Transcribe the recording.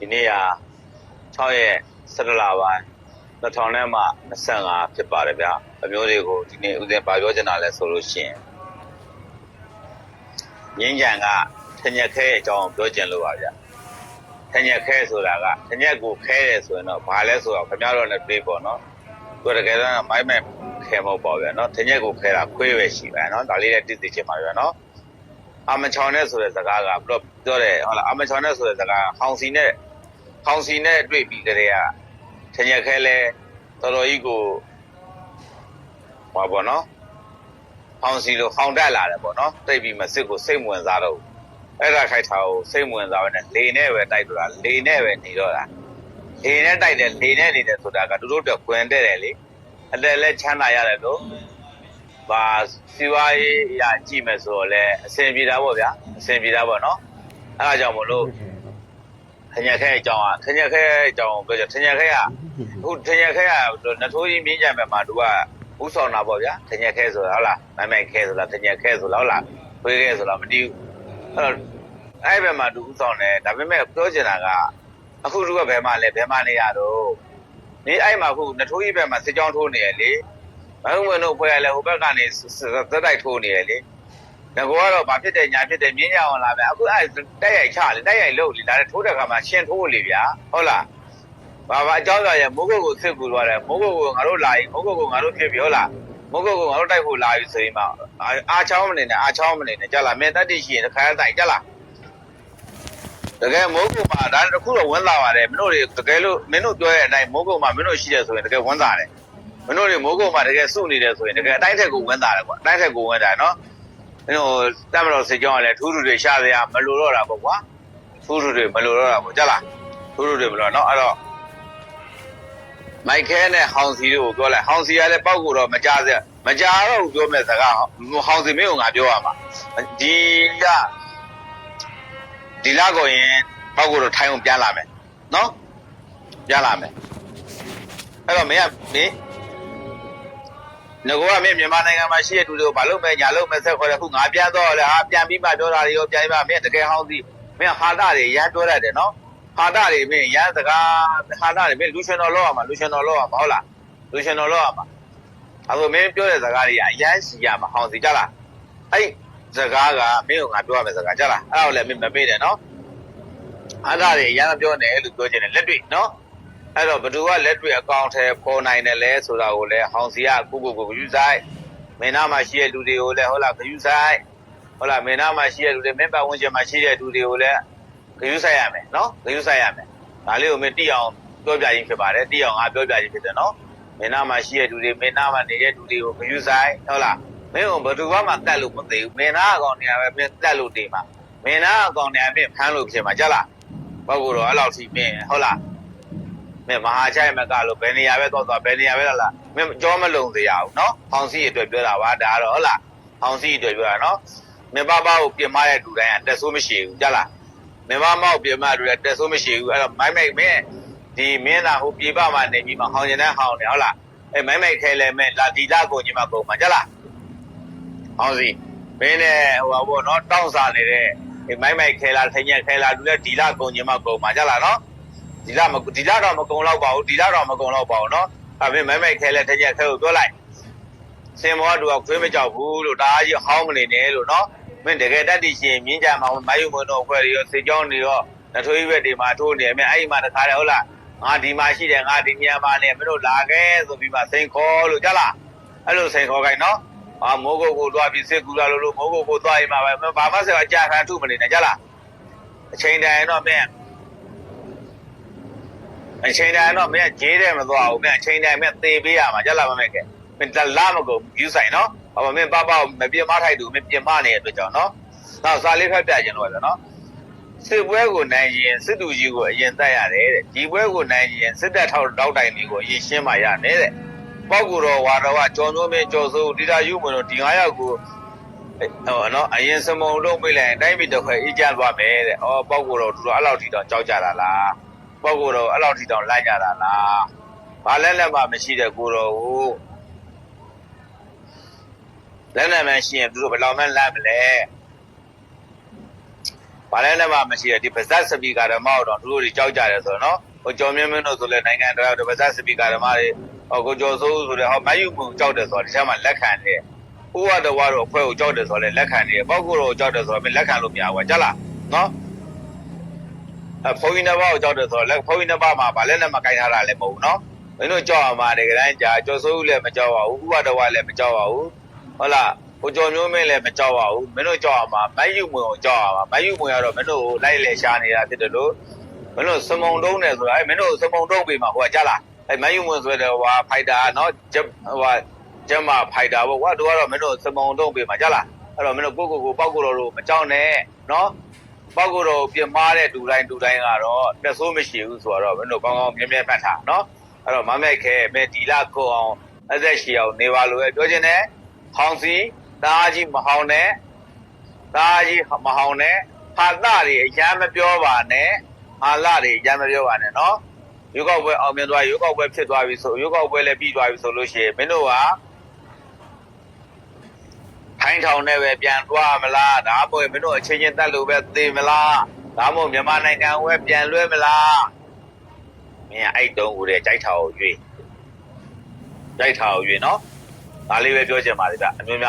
ဒီနေ့က6ရက်17လပိုင်း2000နဲ့မှ25ဖြစ်ပါတယ်ဗျာအမျိုးတွေကိုဒီနေ့ဦးဇင်းဗာပြောချင်တာလဲဆိုလို့ရှိရင်ငင်းကြံကထညက်ခဲအကြောင်းပြောချင်လို့ပါဗျာထညက်ခဲဆိုတာကထညက်ကိုခဲတယ်ဆိုရင်တော့ဘာလဲဆိုတော့ခင်ဗျားတို့လည်းတွေးပေါ့နော်သူတကယ်တော့မိုက်မဲ့ခဲမဟုတ်ပါဗျာနော်ထညက်ကိုခဲတာခွေးပဲရှိပါနော်ဒါလေးလည်းသိသိချင်ပါဗျာနော်အမချောင်နဲ့ဆိုတဲ့စကားကဘယ်တော့ပြောတယ်ဟုတ်လားအမချောင်နဲ့ဆိုတဲ့စကားဟောင်စီနဲ့ ဟောင်စီနဲ့တွေ့ပြီးကြတဲ့ကထင်ရခဲလဲတော်တော်ကြီးကိုဟောပေါ့နော်ဟောင်စီလိုဟောင်တက်လာတယ်ပေါ့နော်တိတ်ပြီးမစစ်ကိုစိတ်ဝင်စားတော့အဲ့ဒါခိုက်ထားကိုစိတ်ဝင်စားပဲနဲ့လေနဲ့ပဲတိုက်တော့တာလေနဲ့ပဲနေတော့တာလေနဲ့တိုက်တယ်လေနဲ့နေတယ်ဆိုတာကသူတို့တော့ခွင်တဲ့တယ်လေအတက်လဲချမ်းသာရတယ်လို့ဘာစီဝါရေးအရာကြည့်မယ်ဆိုတော့လည်းအဆင်ပြေတာပေါ့ဗျာအဆင်ပြေတာပေါ့နော်အဲဒါကြောင့်မလို့ ထညက်ခဲအကြောင်းอ่ะထညက်ခဲအကြောင်းကိုပြောကြထညက်ခဲကအခုထညက်ခဲကနထိုးကြီးမြင်းကြံဘက်မှာသူကဥဆောင်တာပေါ့ဗျာထညက်ခဲဆိုတာဟုတ်လားမိုင်မိုင်ခဲဆိုတာထညက်ခဲဆိုတာဟုတ်လားခွေးခဲဆိုတာမတည်ဘူးအဲ့တော့အဲ့ဘက်မှာသူဥဆောင်တယ်ဒါပေမဲ့ပြောချင်တာကအခုသူကဘယ်မှာလဲဘယ်မှာနေရတော့ဒီအဲ့မှာအခုနထိုးကြီးဘက်မှာစစ်ကြောင်းထိုးနေရလေမဟုတ်ဝင်တို့ဖွဲ့ရလဲဟိုဘက်ကနေသက်တိုက်ထိုးနေရလေ ငါကတော့ဘာဖြစ်တယ်ညာဖြစ်တယ်မြင်းကြအောင်လာပဲအခုအဲတက်ရိုက်ချလေတက်ရိုက်လို့လေဒါလည်းထိုးတဲ့ခါမှာရှင်ထိုးလေဗျာဟုတ်လားဘာဘာအကြောင်းကြောင့်ရမိုးကုတ်ကိုစစ်ကူသွားတယ်မိုးကုတ်ကိုငါတို့လာရင်မိုးကုတ်ကိုငါတို့ဖြစ်ပြီဟုတ်လားမိုးကုတ်ကိုငါတို့တိုက်ဖို့လာပြီဆိုရင်မှအားချောင်းမနေနဲ့အားချောင်းမနေနဲ့ကြလားမင်းတက်တိရှိရင်တစ်ခါတိုက်ကြလားတကယ်မိုးကုတ်မှာဒါတခုတော့ဝန်းလာပါတယ်မင်းတို့တွေတကယ်လို့မင်းတို့ပြောတဲ့အတိုင်းမိုးကုတ်မှာမင်းတို့ရှိတယ်ဆိုရင်တကယ်ဝန်းလာတယ်မင်းတို့တွေမိုးကုတ်မှာတကယ်စုနေတယ်ဆိုရင်တကယ်အတိုင်းထက်ကိုဝင်တာတယ်ကွာအတိုင်းထက်ကိုဝင်တာနော် မင်းတို့တက်မတော်စေကြောင်းကလည်းထူးထူးတွေရှာစရာမလိုတော့တာပေါ့ကွာထူးထူးတွေမလိုတော့တာပေါ့ကြလားထူးထူးတွေမလိုတော့နော်အဲ့တော့မိုက်ခဲနဲ့ဟောင်စီတို့ကိုပြောလိုက်ဟောင်စီကလည်းပောက်ကိုတော့မကြစရာမကြတော့ဘူးပြောမဲ့စကားဟောင်စီမင်းကငါပြောရမှာဒီကဒီလာကိုရင်ပောက်ကိုတော့ထိုင်အောင်ပြန်လာမယ်နော်ပြန်လာမယ်အဲ့တော့မင်းကမင်း ငကောကမင်းမြန်မာနိုင်ငံမှာရှိတဲ့သူတွေကိုဘာလို့ပဲညာလို့မဆက်ခေါ်တယ်ခုငါပြန်တော့လေဟာပြန်ပြီးမှပြောတာတွေရောပြန်ပြီးမှမင်းတကယ်ဟောင်းစီမင်းဟာတာတွေရမ်းပြောတတ်တယ်နော်ဟာတာတွေမင်းရမ်းစကားဟာတာတွေမင်းလူရှင်တော်လောက်ရမှာလူရှင်တော်လောက်ရမှာဟုတ်လားလူရှင်တော်လောက်ရမှာအခုမင်းပြောတဲ့စကားတွေကအရမ်းရှိရမှာဟောင်းစီကြလားအဲ့စကားကမင်းကငါပြောရမယ့်စကားကြလားအဲ့ဒါကိုလည်းမင်းမမေ့တယ်နော်ဟာတာတွေရမ်းပြောနေလို့ပြောချင်တယ်လက်တွေ့နော် အဲ့တော့ဘသူကလက်တွေ့အကောင့်ထဲပေါ်နိုင်တယ်လဲဆိုတာကိုလည်းဟောင်စီကကိုကိုကိုဂယူဆိုင်မင်းနာမှာရှိတဲ့လူတွေကိုလည်းဟုတ်လားဂယူဆိုင်ဟုတ်လားမင်းနာမှာရှိတဲ့လူတွေမင်းပတ်ဝန်းကျင်မှာရှိတဲ့လူတွေကိုလည်းဂယူဆိုင်ရမယ်နော်ဂယူဆိုင်ရမယ်ဒါလေးကိုမင်းတိအောင်ပြောပြခြင်းဖြစ်ပါတယ်တိအောင်ငါပြောပြခြင်းဖြစ်တယ်နော်မင်းနာမှာရှိတဲ့လူတွေမင်းနာမှာနေတဲ့လူတွေကိုဂယူဆိုင်ဟုတ်လားမင်းကဘသူကမှတတ်လို့မသိဘူးမင်းနာအကောင့်နေရာပဲမင်းတတ်လို့နေမှာမင်းနာအကောင့်နေရာမင်းဖမ်းလို့ဖြစ်မှာကြလားဘောက်ကတော့အဲ့လောက်ထိမင်းဟုတ်လား မင်းမဟာချိုင်မကလို့ဘယ်နေရာပဲသွားသွားဘယ်နေရာပဲလာလာမင်းကြောမလုံသေးရဘူးနော်ဟောင်စီအတွက်ပြောတာပါဒါကတော့ဟုတ်လားဟောင်စီအတွက်ပြောတာနော်မင်းပါပါကိုပြင်မတဲ့လူတိုင်းကတက်ဆိုးမရှိဘူးကြလားမင်းပါမောက်ပြင်မလူတိုင်းတက်ဆိုးမရှိဘူးအဲ့တော့မိုင်းမိုက်မင်းဒီမင်းသာဟိုပြေပမှာနေပြီးမှဟောင်ကျင်တဲ့ဟောင်နေဟုတ်လားအဲမိုင်းမိုက်ခဲလဲမင်းလာဒီလာကိုညီမကုန်မှာကြလားဟောင်စီမင်းနဲ့ဟိုပါဘောနော်တောင်းစားနေတဲ့ဒီမိုင်းမိုက်ခဲလာထိုင်ညက်ခဲလာလူလည်းဒီလာကုန်ညီမကုန်မှာကြလားနော် ဒီလမဒီလတော့မကုံတော့ပါဘူးဒီလတော့မကုံတော့ပါဘူးเนาะဒါပေမဲ့မိုက်ခဲလဲတရက်ခဲကိုပြောလိုက်စင်မောကသူကခွေးမကြောက်ဘူးလို့ဒါအကြီးဟောင်းမနေနဲ့လို့เนาะမင်းတကယ်တတ်တည်ရှင်မြင်းကြမှာမယူမွန်းတော့ခွဲရောစေကြောင်းတွေရောနထွေးဘက်တွေမှာထိုးနေမင်းအဲ့ဒီမှာတခါတည်းဟုတ်လားငါဒီမှာရှိတယ်ငါဒီညမှာနေမင်းတို့လာခဲ့ဆိုပြီးမှစိန်ခေါ်လို့ကြလားအဲ့လိုစိန်ခေါ်ခိုင်းเนาะအာမိုးကုတ်ကိုတွားပြီးစစ်ကူလာလို့လို့မိုးကုတ်ကိုတွားရင်မှာပဲဘာမှဆက်အကြခံထုမနေနဲ့ကြလားအချိန်တိုင်းတော့မင်း အချိန်တိုင်းတော့မင်းဂျေးတယ်မသွားဘူးမင်းအချိန်တိုင်းမင်းသေပေးရမှာကြက်လာမမဲ့ကဲမင်းတလားမကုန်ယူဆိုင်နော်ဟောမင်းပပမပြင်းမထိုက်တူမင်းပြင်းမနေတဲ့အတွက်ကြောင့်နော်နောက်စာလေးဖက်ပြခြင်းလို့ပဲနော်စစ်ပွဲကိုနိုင်ရင်စစ်သူကြီးကိုအရင်တတ်ရတယ်တဲ့ဒီပွဲကိုနိုင်ရင်စစ်တပ်ထောက်တောက်တိုင်လေးကိုအရင်ရှင်းမှရတယ်တဲ့ပေါက်ကူတော်ဝါတော်ကကြော်စိုးမင်းကြော်စိုးတိတာယူမလို့ဒီ9ယောက်ကိုဟောနော်အရင်စမုံလုံးပြလိုက်တိုင်းပြည်တစ်ခွဲအေးချမ်းသွားမယ်တဲ့ဩပေါက်ကူတော်သူတို့အဲ့လောက်ထိတော့ကြောက်ကြတာလား ပုဂ္ဂိုလ်တော်အဲ့လောက်ထိတောင်လိုက်ကြတာလားဘာလဲလက်မှမရှိတဲ့ကိုတော်ကိုလက်နဲ့မှရှိရင်သူတို့ဘယ်လောက်မှလမ်းမလဲဘာလဲလည်းမမရှိရဒီပါဇက်စပီကာဓမ္မတော့သူတို့တွေကြောက်ကြတယ်ဆိုတော့နော်ဟိုကျော်မြင့်မင်းတို့ဆိုလဲနိုင်ငံတော်ဒီပါဇက်စပီကာဓမ္မတွေဟိုကိုကျော်စိုးဆိုတဲ့ဟောမယူမှုကြောက်တယ်ဆိုတော့ဒီထဲမှာလက်ခံတယ်ဥဝတဝါတော့အဖွဲ့ကိုကြောက်တယ်ဆိုတော့လည်းလက်ခံတယ်ပေါ့ကိုတော့ကြောက်တယ်ဆိုတော့လက်ခံလို့မရဘူးကြလားနော် အဖိုးကြီးနှစ်ပါးကိုကြောက်တယ်ဆိုတော့လက်ဖိုးကြီးနှစ်ပါးမှာဘာလဲလည်းမကင်ထားတာလည်းမဟုတ်ဘူးနော်မင်းတို့ကြောက်အောင်ပါတယ်ကြတိုင်းကြာကျော်စိုးလည်းမကြောက်ပါဘူးဥဝတဝါလည်းမကြောက်ပါဘူးဟုတ်လားကိုကျော်မျိုးမင်းလည်းမကြောက်ပါဘူးမင်းတို့ကြောက်အောင်ပါမယူမွင်ကိုကြောက်အောင်ပါမယူမွင်ကတော့မင်းတို့ကိုလိုက်လေရှားနေတာဖြစ်တယ်လို့မင်းတို့စမုံတုံးတယ်ဆိုတာအဲမင်းတို့စမုံတုံးပေးမှာဟိုကကြလားအဲမယူမွင်ဆိုတဲ့ဟိုဖိုက်တာနော်ဂျဟိုဂျမဖိုက်တာပေါ့ကွာတို့ကတော့မင်းတို့စမုံတုံးပေးမှာကြလားအဲ့တော့မင်းတို့ကိုကိုကိုပောက်ကိုတော်တို့မကြောက်နဲ့နော် ပောက်ကိုတော်ပြင်မာတဲ့ဒူတိုင်းဒူတိုင်းကတော့တက်ဆိုးမရှိဘူးဆိုတော့မင်းတို့ကောင်းကောင်းမြဲမြဲမှတ်ထားနော်အဲ့တော့မမိုက်ခဲမဲဒီလာကိုအောင်အသက်ရှည်အောင်နေပါလို့ပြောချင်တယ်ဟောင်စီတားကြီးမဟောင်နဲ့တားကြီးမဟောင်နဲ့ဟာသတွေအရမ်းမပြောပါနဲ့ဟာလတွေအရမ်းမပြောပါနဲ့နော်ရုပ်ောက်ပွဲအောင်မြင်သွားရုပ်ောက်ပွဲဖြစ်သွားပြီဆိုရုပ်ောက်ပွဲလည်းပြီးသွားပြီဆိုလို့ရှိရင်မင်းတို့ကထို င်းထောင်နဲ့ပဲပြန်သွားမလားဒါမှမဟုတ်မင်းတို့အချင်းချင်းတက်လို့ပဲသေမလားဒါမှမဟုတ်မြန်မာနိုင်ငံဝဲပြန်လွှဲမလားမင်းအဲ့တုံးကိုတဲ့ကြိုက်ထာကိုရွေးကြိုက်ထာကိုရွေးနော်ဒါလေးပဲပြောချင်ပါသေးဗျအမျိုးများ